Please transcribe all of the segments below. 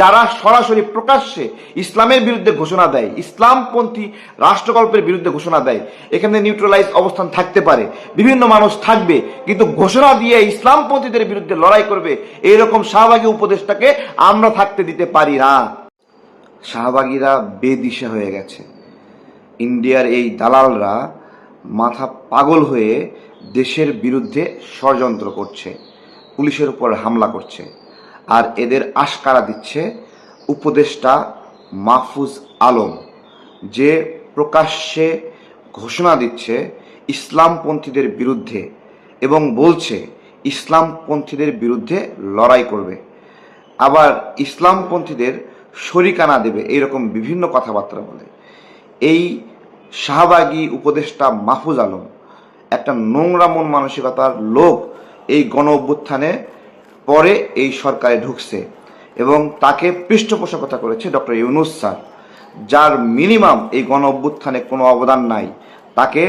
যারা সরাসরি প্রকাশ্যে ইসলামের বিরুদ্ধে ঘোষণা দেয়, ইসলামপন্থী রাষ্ট্রকল্পের বিরুদ্ধে ঘোষণা দেয়, এখানে নিউট্রালাইজ অবস্থান থাকতে পারে, বিভিন্ন মানুষ থাকবে, কিন্তু ঘোষণা দিয়ে ইসলামপন্থীদের বিরুদ্ধে লড়াই করবে এইরকম শাহবাগী উপদেশটাকে আমরা থাকতে দিতে পারি না। শাহবাগীরা বেদিশা হয়ে গেছে। ইন্ডিয়ার এই দালালরা মাথা পাগল হয়ে দেশের বিরুদ্ধে ষড়যন্ত্র করছে, পুলিশের উপর হামলা করছে। আর এদের আশকারা দিচ্ছে উপদেষ্টা মাহফুজ আলম, যে প্রকাশ্যে ঘোষণা দিচ্ছে ইসলামপন্থীদের বিরুদ্ধে এবং বলছে ইসলামপন্থীদের বিরুদ্ধে লড়াই করবে। আবার ইসলামপন্থীদের শরিকানা দেবে, এইরকম বিভিন্ন কথাবার্তা বলে। এই শাহবাগী উপদেষ্টা মাহফুজ আলম, একটা নোংরা মন মানসিকতার লোক, এই গণ অভ্যুত্থানে পরে এই সরকারে ঢুকছে এবং তাকে পৃষ্ঠপোষকতা করেছে ডক্টর ইউনুস স্যার, যার মিনিমাম এই গণ অভ্যুত্থানে কোনো অবদান নাই। তাকে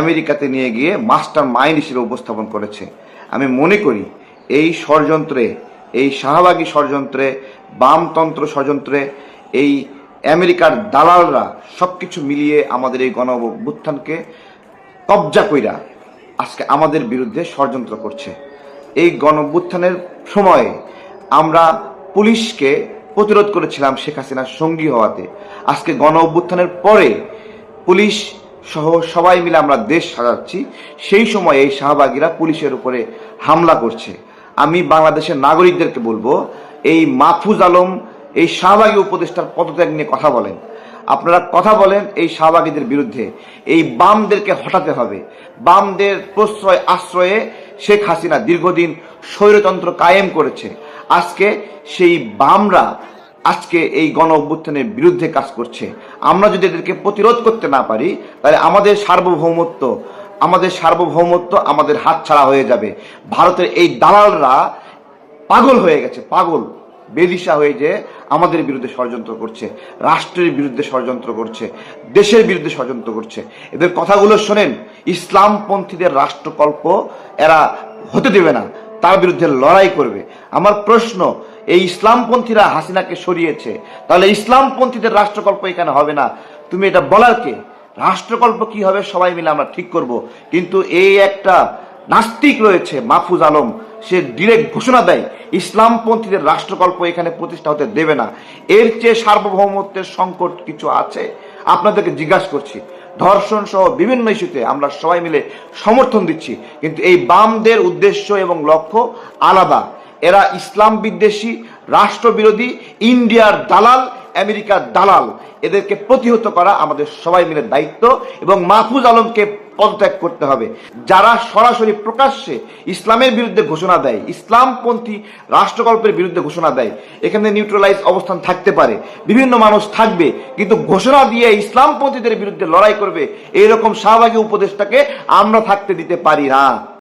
আমেরিকাতে নিয়ে গিয়ে মাস্টার মাইন্ড হিসেবে উপস্থাপন করেছে। আমি মনে করি এই ষড়যন্ত্রে, এই শাহবাগী ষড়যন্ত্রে, বামতন্ত্র ষড়যন্ত্রে, এই আমেরিকার দালালরা সব কিছু মিলিয়ে আমাদের এই গণ অভ্যুত্থানকে কবজা কইরা আজকে আমাদের বিরুদ্ধে ষড়যন্ত্র করছে। এই গণ অভ্যুত্থানের সময়ে আমরা পুলিশকে প্রতিরোধ করেছিলাম শেখ হাসিনার সঙ্গী হওয়াতে। আজকে গণ অভ্যুত্থানের পরে পুলিশ সহ সবাই মিলে আমরা দেশ সাজাচ্ছি। সেই সময় এই শাহবাগীরা পুলিশের উপরে হামলা করছে। আমি বাংলাদেশের নাগরিকদেরকে বলব, এই মাহফুজ আলম, এই শাহবাগী উপদেষ্টার পদত্যাগ নিয়ে কথা বলেন। আপনারা কথা বলেন এই শাহবাগীদের বিরুদ্ধে। এই বামদেরকে হটাতে হবে। বামদের প্রশ্রয় আশ্রয়ে শেখ হাসিনা দীর্ঘদিন স্বৈরতন্ত্র কায়েম করেছে। আজকে সেই বামরা আজকে এই গণ অভ্যুত্থানের বিরুদ্ধে কাজ করছে। আমরা যদি এদেরকে প্রতিরোধ করতে না পারি, তাহলে আমাদের সার্বভৌমত্ব আমাদের সার্বভৌমত্ব আমাদের হাতছাড়া হয়ে যাবে। ভারতের এই দালালরা পাগল হয়ে গেছে, পাগল। বেদিশা হয়ে যে আমাদের বিরুদ্ধে ষড়যন্ত্র করছে, রাষ্ট্রের বিরুদ্ধে ষড়যন্ত্র করছে, দেশের বিরুদ্ধে ষড়যন্ত্র করছে। এদের কথাগুলো শোনেন, ইসলামপন্থীদের রাষ্ট্রকল্প এরা হতে দেবে না, তার বিরুদ্ধে লড়াই করবে। আমার প্রশ্ন, এই ইসলামপন্থীরা হাসিনাকে সরিয়েছে, তাহলে ইসলামপন্থীদের রাষ্ট্রকল্প এখানে হবে না? তুমি এটা বলার কে? রাষ্ট্রকল্প কি হবে সবাই মিলে আমরা ঠিক করব। কিন্তু এই একটা নাস্তিক রয়েছে মাহফুজ আলম। সে ডিরেক্ট ঘোষণা দেয়, ইসলামপন্থীদের রাষ্ট্রকল্প এখানে প্রতিষ্ঠা হতে দেবে না। এর চেয়ে সার্বভৌমত্বের সংকট কিছু আছে? আপনাদেরকে জিজ্ঞাসা করছি। ধর্ষণ সহ বিভিন্ন ইস্যুতে আমরা সবাই মিলে সমর্থন দিচ্ছি, কিন্তু এই বামদের উদ্দেশ্য এবং লক্ষ্য আলাদা। এরা ইসলাম বিদ্বেষী, রাষ্ট্রবিরোধী, ইন্ডিয়ার দালাল, আমেরিকার দালাল। এদেরকে প্রতিহত করা আমাদের সবাই মিলে দায়িত্ব এবং মাহফুজ আলমকে পদত্যাগ করতে হবে। যারা সরাসরি প্রকাশ্যে ইসলামের বিরুদ্ধে ঘোষণা দেয়, ইসলামপন্থী রাষ্ট্রকল্পের বিরুদ্ধে ঘোষণা দেয়, এখানে নিউট্রালাইজ অবস্থান থাকতে পারে, বিভিন্ন মানুষ থাকবে, কিন্তু ঘোষণা দিয়ে ইসলামপন্থীদের বিরুদ্ধে লড়াই করবে, এইরকম শাহবাগী উপদেশটাকে আমরা থাকতে দিতে পারি না।